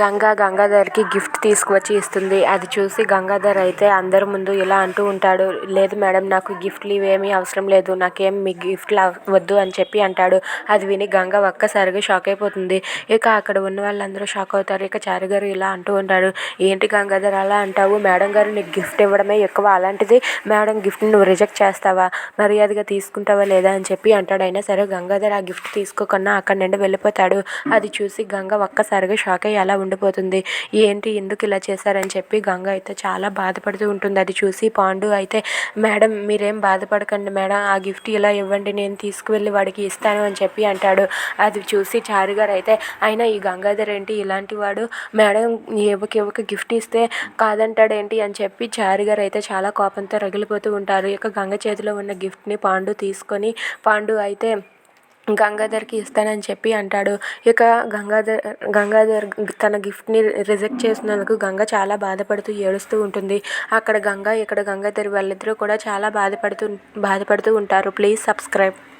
Ganga గంగాధర్కి gift తీసుకువచ్చి ఇస్తుంది. అది చూసి గంగాధర్ అయితే అందరి ముందు ఇలా అంటూ ఉంటాడు. లేదు మేడం నాకు గిఫ్ట్లు ఇవేమీ అవసరం లేదు. నాకేం మీ గిఫ్ట్లు వద్దు అని చెప్పి అంటాడు. అది విని గంగ ఒక్కసారిగా షాక్ అయిపోతుంది. ఇక అక్కడ ఉన్న వాళ్ళందరూ షాక్ అవుతారు. ఇక చారు గారు ఇలా అంటూ ఉంటాడు. ఏంటి గంగాధర్ అలా అంటావు? మేడం గారు నీకు గిఫ్ట్ ఇవ్వడమే ఎక్కువ. అలాంటిది మేడం గిఫ్ట్ని నువ్వు రిజెక్ట్ చేస్తావా? మర్యాదగా తీసుకుంటావా లేదా? అని చెప్పి అంటాడు. అయినా సరే గంగాధర్ ఆ గిఫ్ట్ తీసుకోకుండా అక్కడ నుండి వెళ్ళిపోతాడు. అది చూసి గంగ ఒక్కసారిగా షాక్ అయ్యి అలా ఉండిపోతుంది. ఏంటి? ఎందుకు ఇలా చేశారని చెప్పి గంగ అయితే చాలా బాధపడుతూ ఉంటుంది. అది చూసి పాండు అయితే మేడం మీరేం బాధపడకండి మేడం. ఆ గిఫ్ట్ ఇలా ఇవ్వండి. నేను తీసుకువెళ్ళి వాడికి ఇస్తాను అని చెప్పి అంటాడు. అది చూసి చారు గారు అయితే అయినా ఈ గంగాధర్ ఏంటి? ఇలాంటి వాడు? మేడం ఎవరికి ఎవరికి గిఫ్ట్ ఇస్తే కాదంటాడేంటి అని చెప్పి చారు గారు అయితే చాలా కోపంతో రగిలిపోతూ ఉంటారు. ఇక గంగ చేతిలో ఉన్న గిఫ్ట్ని పాండు తీసుకొని పాండు అయితే గంగాధర్కి ఇస్తానని చెప్పి అంటాడు. ఇక గంగాధర్ గంగాధర్ తన గిఫ్ట్ని రిజెక్ట్ చేసినందుకు గంగ చాలా బాధపడుతూ ఏడుస్తూ ఉంటుంది. అక్కడ గంగ ఇక్కడ గంగాధర్ వాళ్ళిద్దరూ కూడా చాలా బాధపడుతూ బాధపడుతూ ఉంటారు. Please subscribe.